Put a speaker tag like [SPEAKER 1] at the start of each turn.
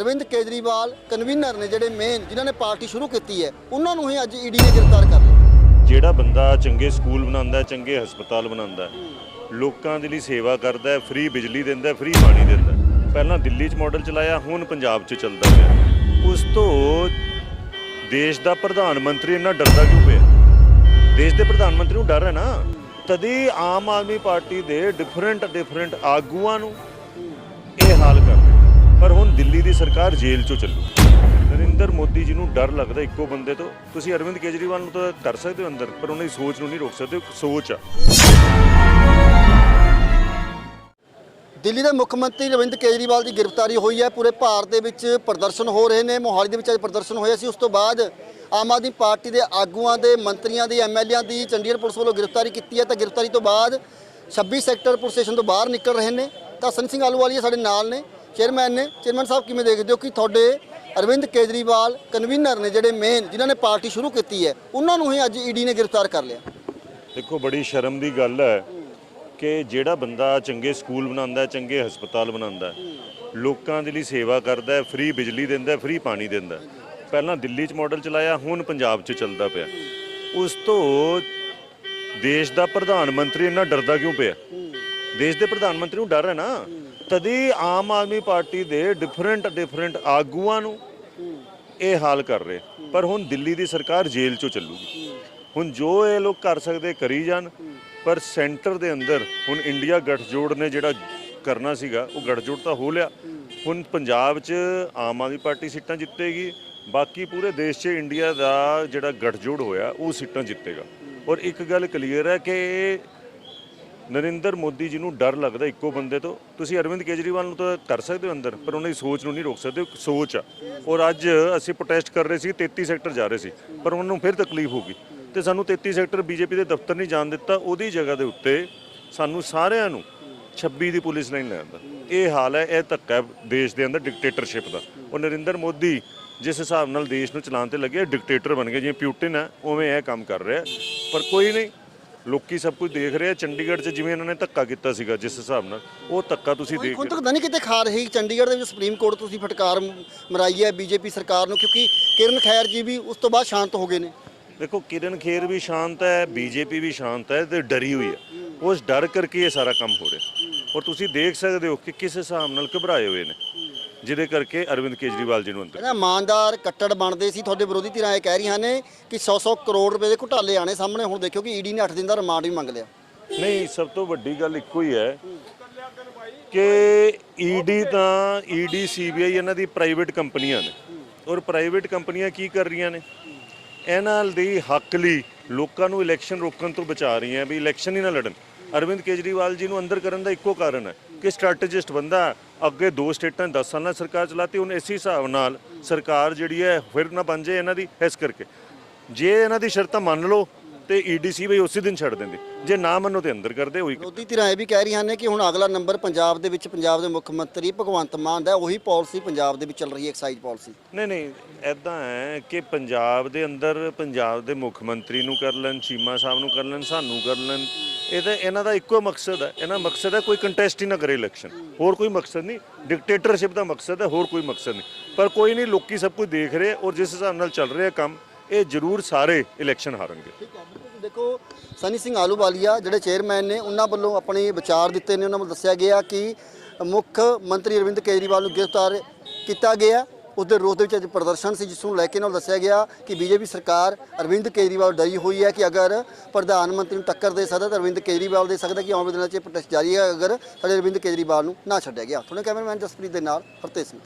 [SPEAKER 1] Arvind Kejriwal convener ਨੇ ਜਿਹੜੇ main ਜਿਨ੍ਹਾਂ ਨੇ ਪਾਰਟੀ ਸ਼ੁਰੂ ਕੀਤੀ ਹੈ, ਉਹਨਾਂ ਨੂੰ ਹੀ ਅੱਜ ਈਡੀ ਨੇ ਗ੍ਰਿਫਤਾਰ ਕਰ ਲਿਆ।
[SPEAKER 2] ਜਿਹੜਾ ਬੰਦਾ ਚੰਗੇ ਸਕੂਲ ਬਣਾਉਂਦਾ ਚੰਗੇ ਹਸਪਤਾਲ ਬਣਾਉਂਦਾ ਲੋਕਾਂ ਦੇ ਲਈ ਸੇਵਾ ਕਰਦਾ ਹੈ ਫ੍ਰੀ ਬਿਜਲੀ ਦਿੰਦਾ ਹੈ ਫ੍ਰੀ ਪਾਣੀ ਦਿੰਦਾ ਪਹਿਲਾਂ ਦਿੱਲੀ 'ਚ ਮਾਡਲ ਚਲਾਇਆ, ਹੁਣ ਪੰਜਾਬ 'ਚ ਚੱਲਦਾ ਪਿਆ। ਉਸ ਤੋਂ ਦੇਸ਼ ਦਾ ਪ੍ਰਧਾਨ ਮੰਤਰੀ ਇੰਨਾ ਡਰਦਾ ਕਿਉਂ ਪਿਆ? ਦੇਸ਼ ਦੇ ਪ੍ਰਧਾਨ ਮੰਤਰੀ ਨੂੰ ਡਰ ਹੈ ਨਾ? ਤਦੀ ਆਮ ਆਦਮੀ ਪਾਰਟੀ ਦੇ ਡਿਫਰੈਂਟ ਡਿਫਰੈਂਟ ਆਗੂਆਂ ਨੂੰ ਇਹ ਹਾਲ ਕਰ ਪਰ ਹੁਣ ਦਿੱਲੀ ਦੀ ਸਰਕਾਰ ਜੇਲ੍ਹ 'ਚੋਂ ਚੱਲੂ। ਨਰਿੰਦਰ ਮੋਦੀ ਜੀ ਨੂੰ ਡਰ ਲੱਗਦਾ ਇੱਕੋ ਬੰਦੇ ਤੋਂ। ਤੁਸੀਂ ਅਰਵਿੰਦ ਕੇਜਰੀਵਾਲ ਨੂੰ ਤਾਂ ਕਰ ਸਕਦੇ ਹੋ ਅੰਦਰ, ਪਰ ਉਹਨਾਂ ਦੀ ਸੋਚ ਨੂੰ ਨਹੀਂ ਰੋਕ ਸਕਦੇ। ਸੋਚ ਆ।
[SPEAKER 1] ਦਿੱਲੀ ਦੇ ਮੁੱਖ ਮੰਤਰੀ ਰਵਿੰਦਰ ਕੇਜਰੀਵਾਲ ਦੀ ਗ੍ਰਿਫਤਾਰੀ ਹੋਈ ਹੈ। ਪੂਰੇ ਭਾਰਤ ਦੇ ਵਿੱਚ ਪ੍ਰਦਰਸ਼ਨ ਹੋ ਰਹੇ ਨੇ। ਮੋਹਾਲੀ ਦੇ ਵਿੱਚ ਅੱਜ ਪ੍ਰਦਰਸ਼ਨ ਹੋਇਆ ਸੀ। ਉਸ ਤੋਂ ਬਾਅਦ ਆਮ ਆਦਮੀ ਪਾਰਟੀ ਦੇ ਆਗੂਆਂ ਦੇ, ਮੰਤਰੀਆਂ ਦੀ ਐਮਐਲਏਆਂ ਦੀ ਚੰਡੀਗੜ੍ਹ ਪੁਲਿਸ ਵੱਲੋਂ ਗ੍ਰਿਫਤਾਰੀ ਕੀਤੀ ਹੈ। ਤਾਂ ਗ੍ਰਿਫਤਾਰੀ ਤੋਂ ਬਾਅਦ 26 ਸੈਕਟਰ ਪੁਲਿਸ ਸਟੇਸ਼ਨ ਤੋਂ ਬਾਹਰ ਨਿਕਲ ਰਹੇ ਨੇ। ਤਾਂ ਸਨੀ ਸਿੰਘ ਆਲੂਵਾਲੀਆ ਸਾਡੇ ਨਾਲ ਨੇ। ਚੇਅਰਮੈਨ ਨੇ, ਚੇਅਰਮੈਨ ਸਾਹਿਬ ਕਿਵੇਂ ਦੇਖਦੇ ਹੋ ਕਿ ਤੁਹਾਡੇ ਅਰਵਿੰਦ ਕੇਜਰੀਵਾਲ ਕਨਵੀਨਰ ਨੇ ਜਿਹੜੇ ਮੇਨ ਜਿਨ੍ਹਾਂ ਨੇ ਪਾਰਟੀ ਸ਼ੁਰੂ ਕੀਤੀ ਹੈ, ਉਹਨਾਂ ਨੂੰ ਹੀ ਅੱਜ ਈਡੀ ਨੇ ਗ੍ਰਿਫਤਾਰ ਕਰ ਲਿਆ?
[SPEAKER 2] ਦੇਖੋ, ਬੜੀ ਸ਼ਰਮ ਦੀ ਗੱਲ ਹੈ ਕਿ ਜਿਹੜਾ ਬੰਦਾ ਚੰਗੇ ਸਕੂਲ ਬਣਾਉਂਦਾ ਚੰਗੇ ਹਸਪਤਾਲ ਬਣਾਉਂਦਾ ਲੋਕਾਂ ਦੇ ਲਈ ਸੇਵਾ ਕਰਦਾ ਹੈ, ਫ੍ਰੀ ਬਿਜਲੀ ਦਿੰਦਾ ਹੈ, ਫ੍ਰੀ ਪਾਣੀ ਦਿੰਦਾ ਪਹਿਲਾਂ ਦਿੱਲੀ 'ਚ ਮਾਡਲ ਚਲਾਇਆ, ਹੁਣ ਪੰਜਾਬ 'ਚ ਚੱਲਦਾ ਪਿਆ। ਉਸ ਤੋਂ ਦੇਸ਼ ਦਾ ਪ੍ਰਧਾਨ ਮੰਤਰੀ ਇੰਨਾ ਡਰਦਾ ਕਿਉਂ ਪਿਆ? ਦੇਸ਼ ਦੇ ਪ੍ਰਧਾਨ ਮੰਤਰੀ ਨੂੰ ਡਰ ਹੈ ਨਾ। ਤਦੀ ਆਮ ਆਦਮੀ ਪਾਰਟੀ ਦੇ ਡਿਫਰੈਂਟ ਡਿਫਰੈਂਟ ਆਗੂਆਂ ਨੂੰ ਇਹ ਹਾਲ ਕਰ ਰਹੇ। ਪਰ ਹੁਣ ਦਿੱਲੀ ਦੀ ਸਰਕਾਰ ਜੇਲ੍ਹ 'ਚੋਂ ਚੱਲੂਗੀ। ਹੁਣ ਜੋ ਇਹ ਲੋਕ ਕਰ ਸਕਦੇ ਕਰੀ ਜਾਣ, ਪਰ ਸੈਂਟਰ ਦੇ ਅੰਦਰ ਹੁਣ ਇੰਡੀਆ ਗੱਠਜੋੜ ਨੇ ਜਿਹੜਾ ਕਰਨਾ ਸੀਗਾ, ਉਹ ਗੱਠਜੋੜ ਤਾਂ ਹੋ ਲਿਆ। ਹੁਣ ਪੰਜਾਬ 'ਚ ਆਮ ਆਦਮੀ ਪਾਰਟੀ ਸੀਟਾਂ ਜਿੱਤੇਗੀ, ਬਾਕੀ ਪੂਰੇ ਦੇਸ਼ 'ਚ ਇੰਡੀਆ ਦਾ ਜਿਹੜਾ ਗੱਠਜੋੜ ਹੋਇਆ, ਉਹ ਸੀਟਾਂ ਜਿੱਤੇਗਾ। ਔਰ ਇੱਕ ਗੱਲ ਕਲੀਅਰ ਹੈ ਕਿ ਨਰਿੰਦਰ ਮੋਦੀ ਜੀ ਨੂੰ ਡਰ ਲੱਗਦਾ ਇੱਕੋ ਬੰਦੇ ਤੋਂ। ਤੁਸੀਂ ਅਰਵਿੰਦ ਕੇਜਰੀਵਾਲ ਨੂੰ ਤਾਂ ਕਰ ਸਕਦੇ ਹੋ ਅੰਦਰ, ਪਰ ਉਹਨਾਂ ਦੀ ਸੋਚ ਨੂੰ ਨਹੀਂ ਰੋਕ ਸਕਦੇ ਉਹ ਸੋਚ ਆ। ਔਰ ਅੱਜ ਅਸੀਂ ਪ੍ਰੋਟੈਸਟ ਕਰ ਰਹੇ ਸੀ 33 ਸੈਕਟਰ ਜਾ ਰਹੇ ਸੀ, ਪਰ ਉਹਨਾਂ ਨੂੰ ਫਿਰ ਤਕਲੀਫ ਹੋ ਗਈ। ਤੇ ਸਾਨੂੰ 33 ਸੈਕਟਰ ਬੀਜੇਪੀ ਦੇ ਦਫ਼ਤਰ ਨਹੀਂ ਜਾਣ ਦਿੱਤਾ, ਉਹਦੀ ਜਗ੍ਹਾ ਦੇ ਉੱਤੇ ਸਾਨੂੰ ਸਾਰਿਆਂ ਨੂੰ 26 ਦੀ ਪੁਲਿਸ ਨਹੀਂ ਲੈ ਇਹ ਹਾਲ ਹੈ, ਇਹ ਧੱਕਾ ਦੇਸ਼ ਦੇ ਅੰਦਰ ਡਿਕਟੇਟਰਸ਼ਿਪ ਦਾ। ਉਹ ਨਰਿੰਦਰ ਮੋਦੀ ਜਿਸ ਹਿਸਾਬ ਨਾਲ ਦੇਸ਼ ਨੂੰ ਚਲਾਉਣ ਤੇ ਲੱਗੇ ਡਿਕਟੇਟਰ ਬਣ ਗਏ, ਜਿਵੇਂ ਪਿਊਟਿਨ ਹੈ, ਉਵੇਂ ਇਹ ਕੰਮ ਕਰ ਰਿਹਾ। ਪਰ ਕੋਈ ਨਹੀਂ ਲੋਕੀ ਸਭ ਕੁਝ ਦੇਖ ਰਹੇ ਆ। ਚੰਡੀਗੜ੍ਹ 'ਚ ਜਿਵੇਂ ਇਹਨਾਂ ਨੇ ਧੱਕਾ ਕੀਤਾ ਸੀਗਾ ਜਿਸ ਹਿਸਾਬ ਨਾਲ ਉਹ ਧੱਕਾ ਤੁਸੀਂ ਦੇਖ
[SPEAKER 1] ਹੁਣ ਤੱਕ ਤਾਂ ਨਹੀਂ ਕਿਤੇ ਖਾ ਰਹੀ। ਚੰਡੀਗੜ੍ਹ ਦੇ ਵਿੱਚ ਸੁਪਰੀਮ ਕੋਰਟ ਤੁਸੀਂ ਫਟਕਾਰ ਮਰਾਈ ਹੈ ਬੀਜੇਪੀ ਸਰਕਾਰ ਨੂੰ ਕਿਉਂਕਿ ਕਿਰਨ ਖੈਰ ਜੀ ਵੀ ਉਸ ਤੋਂ ਬਾਅਦ ਸ਼ਾਂਤ ਹੋ ਗਏ ਨੇ।
[SPEAKER 2] ਦੇਖੋ ਕਿਰਨ ਖੇਰ ਵੀ ਸ਼ਾਂਤ ਹੈ ਬੀਜੇਪੀ ਵੀ ਸ਼ਾਂਤ ਹੈ ਤੇ ਡਰੀ ਹੋਈ ਹੈ। ਉਸ ਡਰ ਕਰਕੇ ਇਹ ਸਾਰਾ ਕੰਮ ਹੋ ਰਿਹਾ। ਔਰ ਤੁਸੀਂ ਦੇਖ ਸਕਦੇ ਹੋ ਕਿ ਕਿਸ ਹਿਸਾਬ ਨਾਲ ਘਬਰਾਏ ਹੋਏ ਨੇ। ਜਿਹਦੇ ਕਰਕੇ ਅਰਵਿੰਦ ਕੇਜਰੀਵਾਲ ਜੀ ਨੂੰ ਅੰਦਰ
[SPEAKER 1] ਕਹਿੰਦਾ ਇਮਾਨਦਾਰ ਕੱਟੜ ਬਣਦੇ ਸੀ ਤੁਹਾਡੇ ਵਿਰੋਧੀ ਧਿਰਾਂ ਇਹ ਕਹਿ ਰਹੀਆਂ ਨੇ ਕਿ 100-100 ਕਰੋੜ ਰੁਪਏ ਦੇ ਘੁਟਾਲੇ ਆਣੇ ਸਾਹਮਣੇ। ਹੁਣ ਦੇਖਿਓ ਕਿ ਈਡੀ ਨੇ 8 ਦਿਨ ਦਾ ਰਿਮਾਂਡ ਵੀ ਮੰਗ ਲਿਆ।
[SPEAKER 2] ਨਹੀਂ ਸਭ ਤੋਂ ਵੱਡੀ ਗੱਲ ਇੱਕੋ ਹੀ ਹੈ ਕਿ ਈਡੀ ਤਾਂ ਈਡੀ ਸੀਬੀਆਈ ਇਹਨਾਂ ਦੀ ਪ੍ਰਾਈਵੇਟ ਕੰਪਨੀਆਂ ਨੇ। ਔਰ ਪ੍ਰਾਈਵੇਟ ਕੰਪਨੀਆਂ ਕੀ ਕਰ ਰਹੀਆਂ ਨੇ? ਇਹਨਾਂ ਦੀ ਹੱਕ ਲਈ ਲੋਕਾਂ ਨੂੰ ਇਲੈਕਸ਼ਨ ਰੋਕਣ ਤੋਂ ਬਚਾ ਰਹੀਆਂ ਵੀ ਇਲੈਕਸ਼ਨ ਹੀ ਨਾ ਲੜਨ। ਅਰਵਿੰਦ ਕੇਜਰੀਵਾਲ ਜੀ ਨੂੰ ਅੰਦਰ ਕਰਨ ਦਾ ਇੱਕੋ ਕਾਰਨ ਹੈ ਕਿ ਸਟ੍ਰੈਟੇਜਿਸਟ ਬੰਦਾ। ਅੱਗੇ ਦੋ ਸਟੇਟਾਂ 'ਚ 10 ਸਾਲਾਂ ਸਰਕਾਰ ਚਲਾਤੀ, ਹੁਣ ਇਸੇ ਹਿਸਾਬ ਨਾਲ ਸਰਕਾਰ ਜਿਹੜੀ ਹੈ ਫਿਰ ਨਾ ਬਣ ਜਾਏ ਇਹਨਾਂ ਦੀ, ਇਸ ਕਰਕੇ। ਜੇ ਇਹਨਾਂ ਦੀ ਸ਼ਰਤਾਂ ਮੰਨ ਲਓ ਤੇ ਈਡੀਸੀ ਵੀ ਉਸੇ ਦਿਨ ਛੱਡ ਦਿੰਦੇ। ਜੇ ਨਾ ਮੰਨੋ ਤੇ ਅੰਦਰ ਕਰਦੇ ਹੋਈ
[SPEAKER 1] ਵਿਰੋਧੀ ਧਿਰਾਂ ਇਹ ਵੀ ਕਹਿ ਰਹੀਆਂ ਨੇ ਕਿ ਹੁਣ ਅਗਲਾ ਨੰਬਰ ਪੰਜਾਬ ਦੇ ਵਿੱਚ ਪੰਜਾਬ ਦੇ ਮੁੱਖ ਮੰਤਰੀ ਭਗਵੰਤ ਮਾਨ ਦਾ। ਉਹੀ ਪਾਲਿਸੀ ਪੰਜਾਬ ਦੇ ਵਿੱਚ ਚੱਲ ਰਹੀ ਹੈ ਐਕਸਾਈਜ਼ ਪਾਲਿਸੀ।
[SPEAKER 2] ਨਹੀਂ ਨਹੀਂ ਐਦਾਂ ਹੈ ਕਿ ਪੰਜਾਬ ਦੇ ਅੰਦਰ ਪੰਜਾਬ ਦੇ ਮੁੱਖ ਮੰਤਰੀ ਨੂੰ ਕਰ ਲੈਣ ਚੀਮਾ ਸਾਹਿਬ ਨੂੰ ਕਰ ਲੈਣ ਸਾਨੂੰ ਕਰ ਲੈਣ ਇਹ ਤਾਂ ਇਹਨਾਂ ਦਾ ਇੱਕੋ ਮਕਸਦ ਹੈ। ਇਹਨਾਂ ਮਕਸਦ ਹੈ ਕੋਈ ਕੰਟੈਸਟ ਹੀ ਨਾ ਕਰੇ ਇਲੈਕਸ਼ਨ ਹੋਰ ਕੋਈ ਮਕਸਦ ਨਹੀਂ। ਡਿਕਟੇਟਰਸ਼ਿਪ ਦਾ ਮਕਸਦ ਹੈ ਹੋਰ ਕੋਈ ਮਕਸਦ ਨਹੀਂ। ਪਰ ਕੋਈ ਨਹੀਂ ਲੋਕੀ ਸਭ ਕੁਝ ਦੇਖ ਰਹੇ ਔਰ ਜਿਸ ਹਿਸਾਬ ਨਾਲ ਚੱਲ ਰਿਹਾ ਕੰਮ ਇਹ ਜ਼ਰੂਰ ਸਾਰੇ ਇਲੈਕਸ਼ਨ ਹਾਰਨਗੇ।
[SPEAKER 1] ਠੀਕ ਹੈ ਦੇਖੋ, ਸਨੀ ਸਿੰਘ ਆਲੂਵਾਲੀਆ ਜਿਹੜੇ ਚੇਅਰਮੈਨ ਨੇ, ਉਹਨਾਂ ਵੱਲੋਂ ਆਪਣੇ ਵਿਚਾਰ ਦਿੱਤੇ ਨੇ, ਉਹਨਾਂ ਵੱਲੋਂ ਦੱਸਿਆ ਗਿਆ ਕਿ ਮੁੱਖ ਮੰਤਰੀ ਅਰਵਿੰਦ ਕੇਜਰੀਵਾਲ ਨੂੰ ਗ੍ਰਿਫਤਾਰ ਕੀਤਾ ਗਿਆ। ਉਸ ਦੇ ਵਿਰੋਧ ਦੇ ਵਿੱਚ ਅੱਜ ਪ੍ਰਦਰਸ਼ਨ ਸੀ, ਜਿਸ ਨੂੰ ਲੈ ਕੇ ਨਾਲ ਦੱਸਿਆ ਗਿਆ ਕਿ ਬੀਜੇਪੀ ਸਰਕਾਰ ਅਰਵਿੰਦ ਕੇਜਰੀਵਾਲ ਡਰੀ ਹੋਈ ਹੈ ਕਿ ਅਗਰ ਪ੍ਰਧਾਨ ਮੰਤਰੀ ਨੂੰ ਟੱਕਰ ਦੇ ਸਕਦਾ ਤਾਂ ਅਰਵਿੰਦ ਕੇਜਰੀਵਾਲ ਦੇ ਸਕਦਾ ਕਿ ਆਉਣ ਦਿਨਾਂ 'ਚ ਇਹ ਪ੍ਰੋਟੈਸਟ ਜਾਰੀ ਹੈ, ਅਗਰ ਸਾਡੇ ਅਰਵਿੰਦ ਕੇਜਰੀਵਾਲ ਨੂੰ ਨਾ ਛੱਡਿਆ ਗਿਆ। ਤੁਹਾਡੇ ਕੈਮਰਾਮੈਨ ਜਸਪ੍ਰੀਤ ਦੇ ਨਾਲ ਹਰਤੇਜ ਸਿੰਘ।